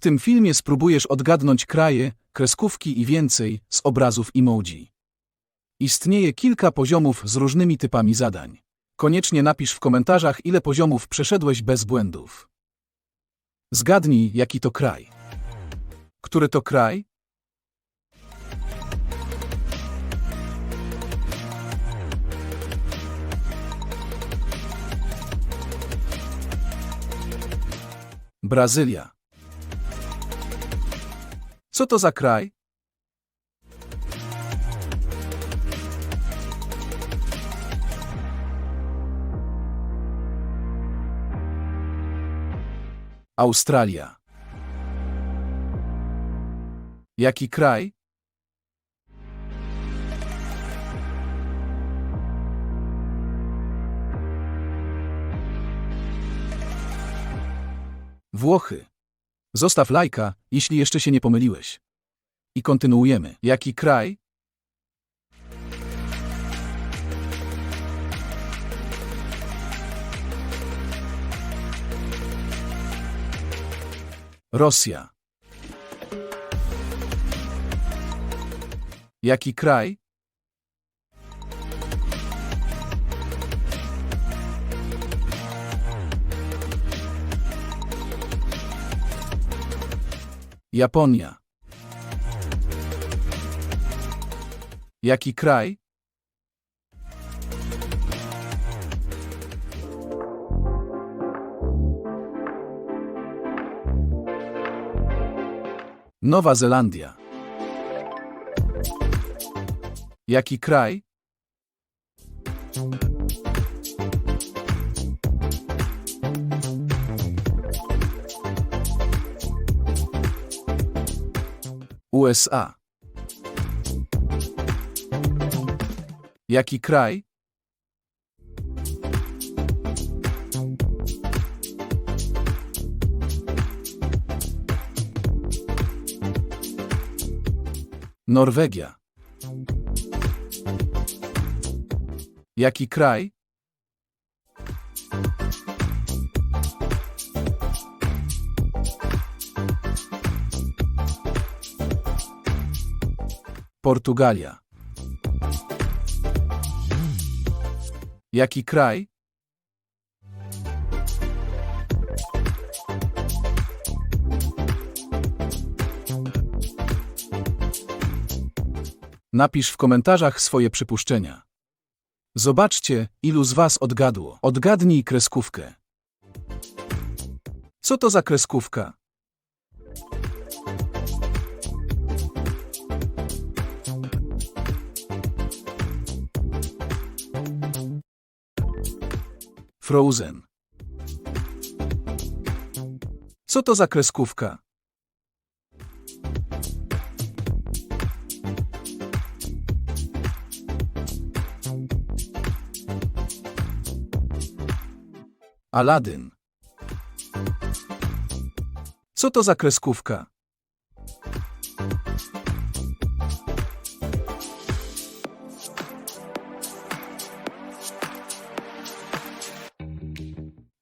W tym filmie spróbujesz odgadnąć kraje, kreskówki i więcej z obrazów emoji. Istnieje kilka poziomów z różnymi typami zadań. Koniecznie napisz w komentarzach, ile poziomów przeszedłeś bez błędów. Zgadnij, jaki to kraj. Który to kraj? Brazylia. Co to za kraj? Australia. Jaki kraj? Włochy. Zostaw lajka, jeśli jeszcze się nie pomyliłeś. I kontynuujemy. Jaki kraj? Rosja. Jaki kraj? Japonia. Jaki kraj? Nowa Zelandia. Jaki kraj? USA. Jaki kraj? Norwegia. Jaki kraj? Portugalia. Jaki kraj? Napisz w komentarzach swoje przypuszczenia. Zobaczcie, ilu z Was odgadło. Odgadnij kreskówkę. Co to za kreskówka? Frozen. Co to za kreskówka? Aladdin. Co to za kreskówka?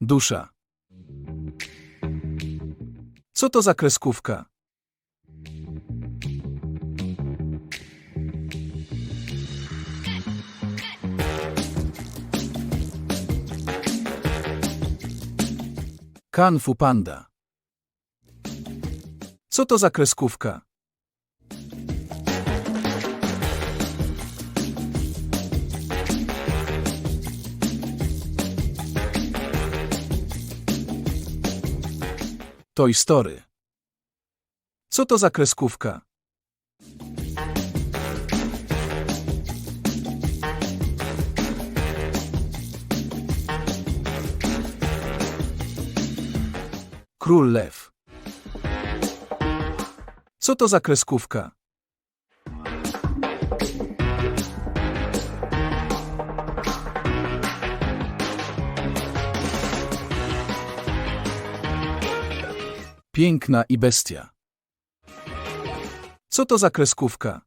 Dusza. Co to za kreskówka? Kung Fu Panda. Co to za kreskówka? Toy Story. Co to za kreskówka? Król Lew. Co to za kreskówka? Piękna i bestia. Co to za kreskówka?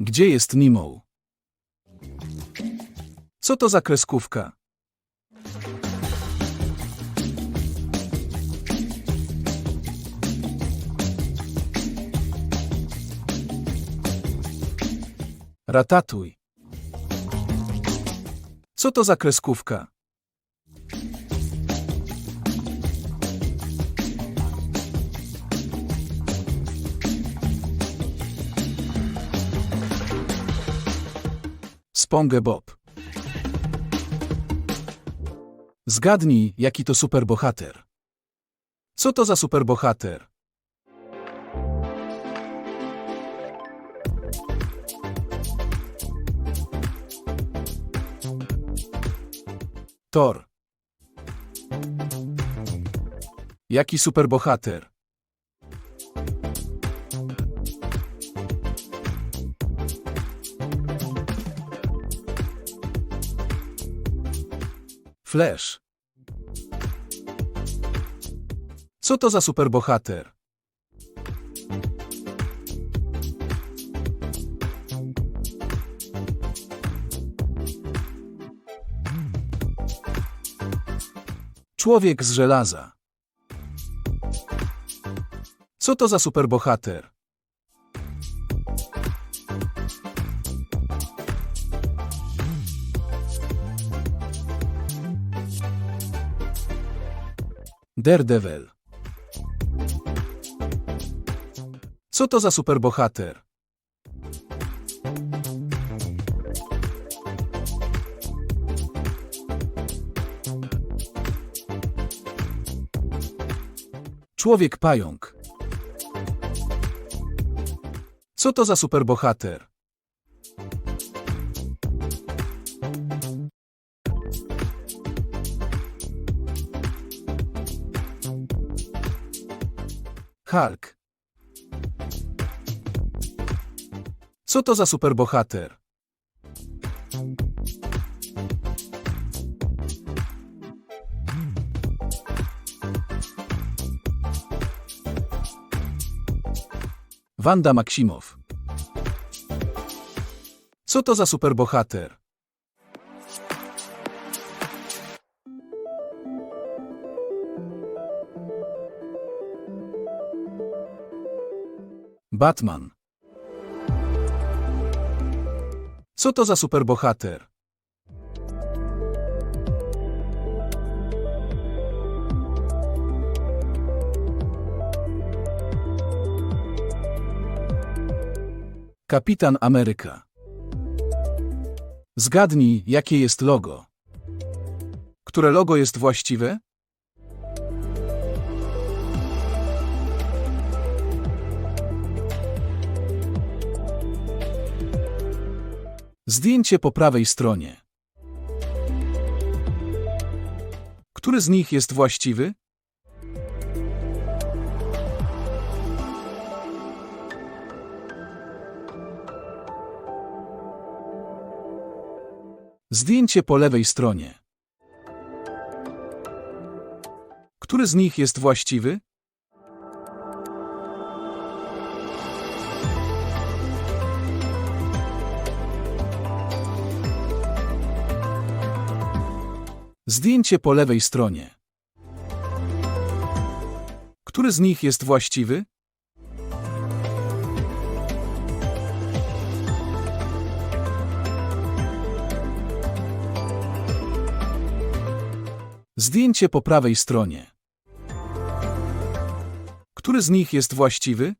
Gdzie jest Nemo? Co to za kreskówka? Ratatuj. Co to za kreskówka? SpongeBob. Zgadnij, jaki to superbohater. Co to za superbohater? Thor. Jaki superbohater? Flash. Co to za superbohater? Człowiek z żelaza. Co to za superbohater? Daredevil. Co to za superbohater? Człowiek pająk. Co to za superbohater? Hulk. Co to za superbohater? Wanda Maksimow. Co to za superbohater? Batman. Co to za superbohater? Kapitan Ameryka. Zgadnij, jakie jest logo. Które logo jest właściwe? Zdjęcie po prawej stronie. Który z nich jest właściwy? Zdjęcie po lewej stronie. Który z nich jest właściwy? Zdjęcie po lewej stronie. Który z nich jest właściwy? Zdjęcie po prawej stronie. Który z nich jest właściwy?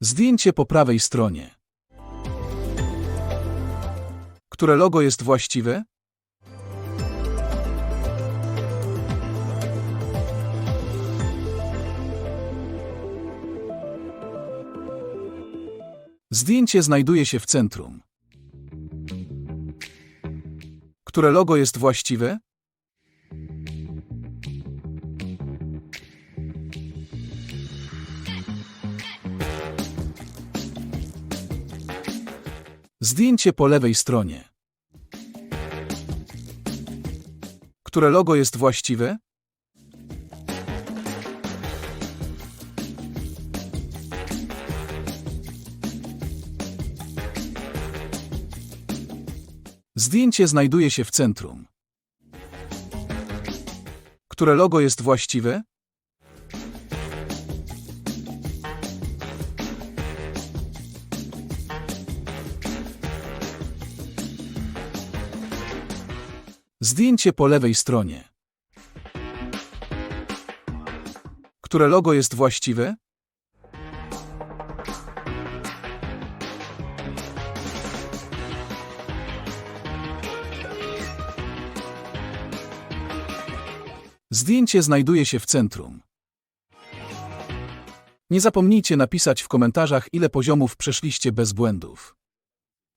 Zdjęcie po prawej stronie. Które logo jest właściwe? Zdjęcie znajduje się w centrum. Które logo jest właściwe? Zdjęcie po lewej stronie. Które logo jest właściwe? Zdjęcie znajduje się w centrum. Które logo jest właściwe? Zdjęcie po lewej stronie. Które logo jest właściwe? Zdjęcie znajduje się w centrum. Nie zapomnijcie napisać w komentarzach, ile poziomów przeszliście bez błędów.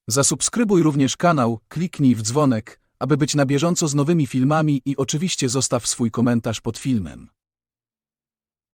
Zasubskrybuj również kanał, kliknij w dzwonek, aby być na bieżąco z nowymi filmami i oczywiście zostaw swój komentarz pod filmem.